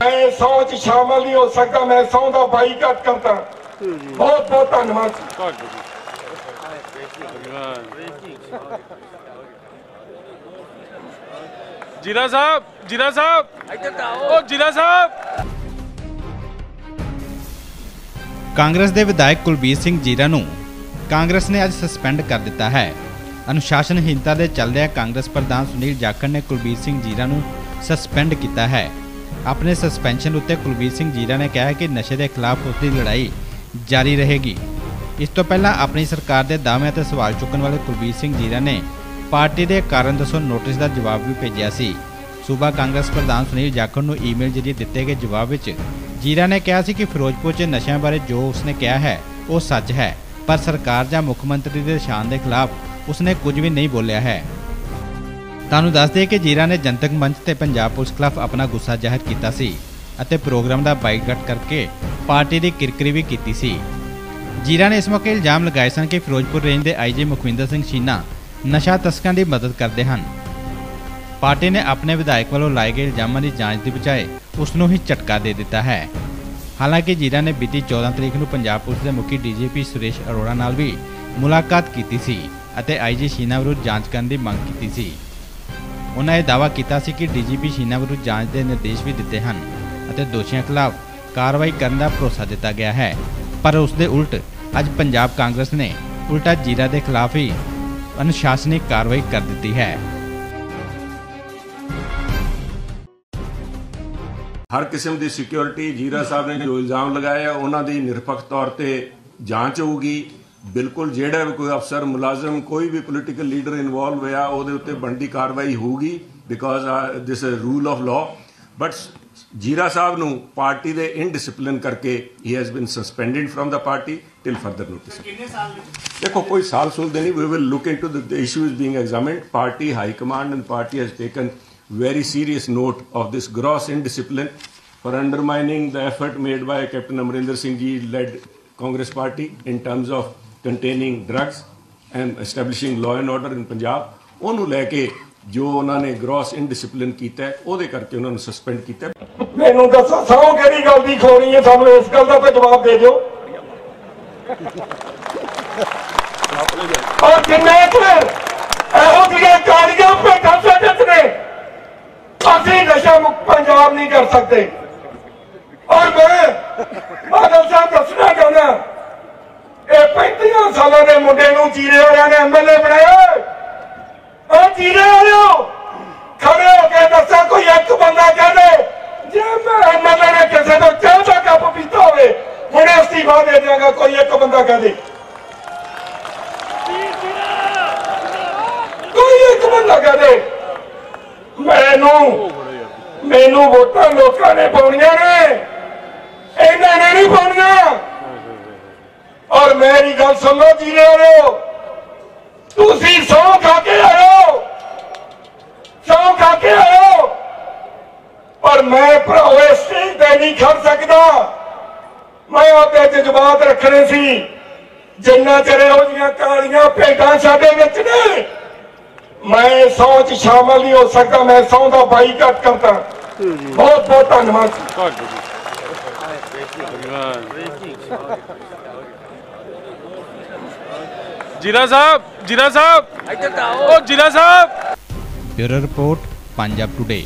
ਮੈਂ ਚ ਸ਼ਾਮਲ ਨਹੀਂ ਹੋ ਸਕਦਾ ਮੈਂ ਸਹੁੰ ਦਾ ਬਾਈਕਾਟ ਕਰਦਾ। ਬਹੁਤ ਬਹੁਤ ਧੰਨਵਾਦ ਜੀਰਾ ਸਾਹਿਬ ਜੀਰਾ ਸਾਹਿਬ। ਇੱਧਰ ਆਓ ਓ ਜੀਰਾ ਸਾਹਿਬ। ਕਾਂਗਰਸ ਦੇ ਵਿਧਾਇਕ ਕੁਲਬੀਰ ਸਿੰਘ ਜੀਰਾ ਨੂੰ ਕਾਂਗਰਸ ਨੇ ਅੱਜ ਸਸਪੈਂਡ ਕਰ ਦਿੱਤਾ ਹੈ। ਅਨੁਸ਼ਾਸਨਹੀਨਤਾ ਦੇ ਚੱਲਦਿਆਂ ਕਾਂਗਰਸ ਪ੍ਰਧਾਨ ਸੁਨੀਲ ਜਾਖੜ ਨੇ ਕੁਲਬੀਰ ਸਿੰਘ ਜੀਰਾ ਨੂੰ ਸਸਪੈਂਡ ਕੀਤਾ ਹੈ। ਆਪਣੇ ਸਸਪੈਂਸ਼ਨ ਉੱਤੇ ਕੁਲਬੀਰ ਸਿੰਘ ਜੀਰਾ ਨੇ ਕਿਹਾ ਕਿ ਨਸ਼ੇ ਦੇ ਖਿਲਾਫ ਉਸ ਦੀ ਲੜਾਈ ਜਾਰੀ ਰਹੇਗੀ। ਇਸ ਤੋਂ ਪਹਿਲਾਂ ਆਪਣੀ ਸਰਕਾਰ ਦੇ ਦਾਅਵਿਆਂ ਤੇ ਸਵਾਲ ਚੁੱਕਣ ਵਾਲੇ ਕੁਲਬੀਰ ਸਿੰਘ ਜੀਰਾ ਨੇ ਪਾਰਟੀ ਦੇ ਕਾਰਨ ਦੱਸੋ ਨੋਟਿਸ ਦਾ ਜਵਾਬ ਵੀ ਭੇਜਿਆ ਸੀ। ਸੂਬਾ ਕਾਂਗਰਸ ਪ੍ਰਧਾਨ ਸੁਨੀਲ ਜਾਖੜ ਨੂੰ ਈਮੇਲ ਜਰੀਏ ਦਿੱਤੇ ਗਏ ਜਵਾਬ ਵਿੱਚ ਜੀਰਾ ਨੇ ਕਿਹਾ ਸੀ ਕਿ ਫਿਰੋਜ਼ਪੁਰ 'ਚ ਨਸ਼ਿਆਂ ਬਾਰੇ ਜੋ ਉਸਨੇ ਕਿਹਾ ਹੈ, ਉਹ ਸੱਚ ਹੈ, ਪਰ ਸਰਕਾਰ ਜਾਂ ਮੁੱਖ ਮੰਤਰੀ ਦੇ ਸ਼ਾਨ ਦੇ ਖਿਲਾਫ ਉਸਨੇ ਕੁਝ ਵੀ ਨਹੀਂ ਬੋਲਿਆ ਹੈ। ਤੁਹਾਨੂੰ ਦੱਸ ਦਈਏ ਕਿ ਜੀਰਾ ਨੇ ਜਨਤਕ ਮੰਚ ਤੇ ਪੰਜਾਬ ਪੁਲਿਸ ਖਿਲਾਫ ਆਪਣਾ ਗੁੱਸਾ ਜ਼ਾਹਿਰ ਕੀਤਾ ਸੀ ਅਤੇ ਪ੍ਰੋਗਰਾਮ ਦਾ ਬਾਈਕਾਟ ਕਰਕੇ ਪਾਰਟੀ ਦੀ ਕਿਰਕਰੀ ਵੀ ਕੀਤੀ ਸੀ। ਜੀਰਾ ਨੇ ਇਸ ਮੌਕੇ ਇਲਜ਼ਾਮ ਲਗਾਏ ਸਨ ਕਿ ਫਿਰੋਜ਼ਪੁਰ ਰੇਂਜ ਦੇ ਆਈਜੀ ਮੁਖਵਿੰਦਰ ਸਿੰਘ ਸ਼ੀਨਾ ਨਸ਼ਾ ਤਸਕਰਾਂ ਦੀ ਮਦਦ ਕਰਦੇ ਹਨ। ਪਾਰਟੀ ਨੇ ਆਪਣੇ ਵਿਧਾਇਕ ਵੱਲੋਂ ਲਾਏ ਗਏ ਇਲਜ਼ਾਮਾਂ ਦੀ ਜਾਂਚ ਦੀ ਬਜਾਏ ਉਸ ਨੂੰ ਹੀ ਝਟਕਾ ਦੇ ਦਿੱਤਾ ਹੈ। ਹਾਲਾਂਕਿ ਜੀਰਾ ਨੇ ਬੀਤੀ 14 ਤਰੀਕ ਨੂੰ ਪੰਜਾਬ ਪੁਲਿਸ ਦੇ ਮੁਖੀ ਡੀਜੀਪੀ ਸੁਰੇਸ਼ ਅਰੋੜਾ ਨਾਲ ਵੀ ਮੁਲਾਕਾਤ ਕੀਤੀ ਸੀ ਅਤੇ ਆਈਜੀ ਸ਼ੀਨਾ ਵਿਰੁੱਧ ਜਾਂਚ ਕਰਨ ਦੀ ਮੰਗ ਕੀਤੀ ਸੀ। ਉਹਨਾਂ ਇਹ ਦਾਅਵਾ ਕੀਤਾ ਸੀ ਕਿ ਡੀਜੀਪੀ ਸ਼ੀਨਾ ਵਿਰੁੱਧ ਜਾਂਚ ਦੇ ਨਿਰਦੇਸ਼ ਵੀ ਦਿੱਤੇ ਹਨ ਅਤੇ ਦੋਸ਼ੀਆਂ ਖਿਲਾਫ ਕਾਰਵਾਈ ਕਰਨ ਦਾ ਭਰੋਸਾ ਦਿੱਤਾ ਗਿਆ ਹੈ। ਪਰ ਉਸ ਦੇ ਉਲਟ ਅੱਜ ਪੰਜਾਬ ਕਾਂਗਰਸ ਨੇ ਉਲਟਾ ਜੀਰਾ ਦੇ ਖਿਲਾਫ ਹੀ ਅਨੁਸ਼ਾਸਨਿਕ ਕਾਰਵਾਈ ਕਰ ਦਿੱਤੀ ਹੈ। ਹਰ ਕਿਸਮ ਦੀ ਸਿਕਿਉਰਿਟੀ ਜੀਰਾ ਸਾਹਿਬ ਨੇ ਜੋ ਇਲਜ਼ਾਮ ਲਗਾਏ ਉਹਨਾਂ ਦੀ ਨਿਰਪੱਖ ਤੌਰ ਤੇ ਜਾਂਚ ਹੋਊਗੀ। ਬਿਲਕੁਲ ਜਿਹੜਾ ਵੀ ਕੋਈ ਅਫਸਰ ਮੁਲਾਜ਼ਮ ਕੋਈ ਵੀ ਪੋਲੀਟੀਕਲ ਲੀਡਰ ਇਨਵੋਲਵ ਹੋਇਆ ਉਹਦੇ ਉੱਤੇ ਬਣਦੀ ਕਾਰਵਾਈ ਹੋਊਗੀ because this is rule of law but Zira Sahib ਨੂੰ ਪਾਰਟੀ ਦੇ ਇਨਡਿਸਪਲਿਨ ਕਰਕੇ ਹੀ has been suspended from the party till further notice ਕਿੰਨੇ ਸਾਲ ਦੇਖੋ ਕੋਈ ਸਾਲ ਸੁਲ ਦੇ ਨਹੀਂ we will look into the issue is being examined party high command and party has taken very serious note of this gross indiscipline for undermining the effort made by Captain Amrinder Singh ji led Congress party in terms of containing drugs and establishing law and order in Punjab, ਉਹਨੂੰ ਲੈ ਕੇ ਜੋ ਉਹਨਾਂ ਨੇ gross indiscipline ਕੀਤਾ ਉਹਦੇ ਕਰਕੇ ਉਹਨਾਂ ਨੂੰ ਸਸਪੈਂਡ ਕੀਤਾ ਮੈਨੂੰ ਦੱਸੋ ਸਹੁੰ ਕਿਹੜੀ ਗੱਲ ਦੀ ਖੋਣੀ ਹੈ? ਸਾਨੂੰ ਇਸ ਗੱਲ ਦਾ ਤਾਂ ਜਵਾਬ ਦੇ ਦਿਓ। ਔਰ ਜਿੰਨੇ ਚਿਰ ਇਹੋ ਜਿਹੀਆਂ ਕਾਲੀਆਂ ਭੇਟਾਂ ਸਾਡੇ ਨੇ। ਅਸੀਂ ਨਸ਼ਾ ਮੁਕਤ ਪੰਜਾਬ ਨਹੀਂ ਕਰ ਸਕਦੇ। ਔਰ ਮੈਂ ਬਾਦਲ ਸਾਹਿਬ ਦੱਸਣਾ ਚਾਹੁੰਦਾ ਇਹ 35 ਸਾਲਾਂ ਦੇ ਮੁੰਡੇ ਨੂੰ ਚੀਰੇ ਵਾਲਿਆਂ ਨੇ ਐਮਐਲਏ ਬਣਾਇਆ ਉਹ ਚੀਰੇ ਵਾਲਿਓ, ਖੜੇ ਹੋ ਕੇ ਦੱਸੋ, ਕੋਈ ਇੱਕ ਬੰਦਾ ਕਹਦੇ, ਜੇ ਮੈਂ ਐਮਐਲਏ ਨੇ ਕਿਸੇ ਤੋਂ ਚਾਹ ਦਾ ਕੱਪ ਪੀਤਾ ਹੋਵੇ, ਹੁਣੇ ਅਸਤੀਫਾ ਦੇ ਦਿਆਂਗਾ, ਕੋਈ ਇੱਕ ਬੰਦਾ ਕਹਦੇ। ਕੋਈ ਇੱਕ ਬੰਦਾ ਕਹਦੇ, ਮੈਨੂੰ ਮੈਨੂੰ ਵੋਟਾਂ ਲੋਕਾਂ ਨੇ ਪਾਉਣੀਆਂ ਨੇ। ਇਹਨਾਂ ਨੇ ਨਹੀਂ ਪਾਉਣੀਆਂ। ਔਰ ਮੇਰੀ ਗੱਲ ਸੁਣ ਜੀਰੇ ਵਾਲਿਓ। ਤੁਸੀਂ ਸੌ ਖਾ ਕੇ ਆਇਓ। ਸੌ ਖਾ ਕੇ ਆਇਓ। ਪਰ ਮੈਂ ਭਰਾਓ ਇਸ ਸਟੇਜ ਤੇ ਨਹੀਂ ਖੜ ਸਕਦਾ। ਮੈਂ ਆਪੇ ਜਜ਼ਬਾਤ ਰੱਖਣੇ ਸੀ। ਜਿੰਨਾ ਚਿਰ ਇਹੋ ਜੀਆਂ ਕਾਲੀਆਂ ਭੇਡਾਂ ਸਾਡੇ ਵਿੱਚ ਨੇ ਮੈਂ ਸੌ ਚ ਸ਼ਾਮਲ ਨਹੀਂ ਹੋ ਸਕਦਾ। ਮੈਂ ਸੌ ਦਾ ਬਾਈਕਾਟ ਕਰਦਾ। ਬਹੁਤ ਬਹੁਤ ਧੰਨਵਾਦ। ਜੀਰਾ ਸਾਹਿਬ ਜੀਰਾ ਸਾਹਿਬ ਇੱਧਰ ਆਓ ਓ Zira Sahib bureau report Punjab today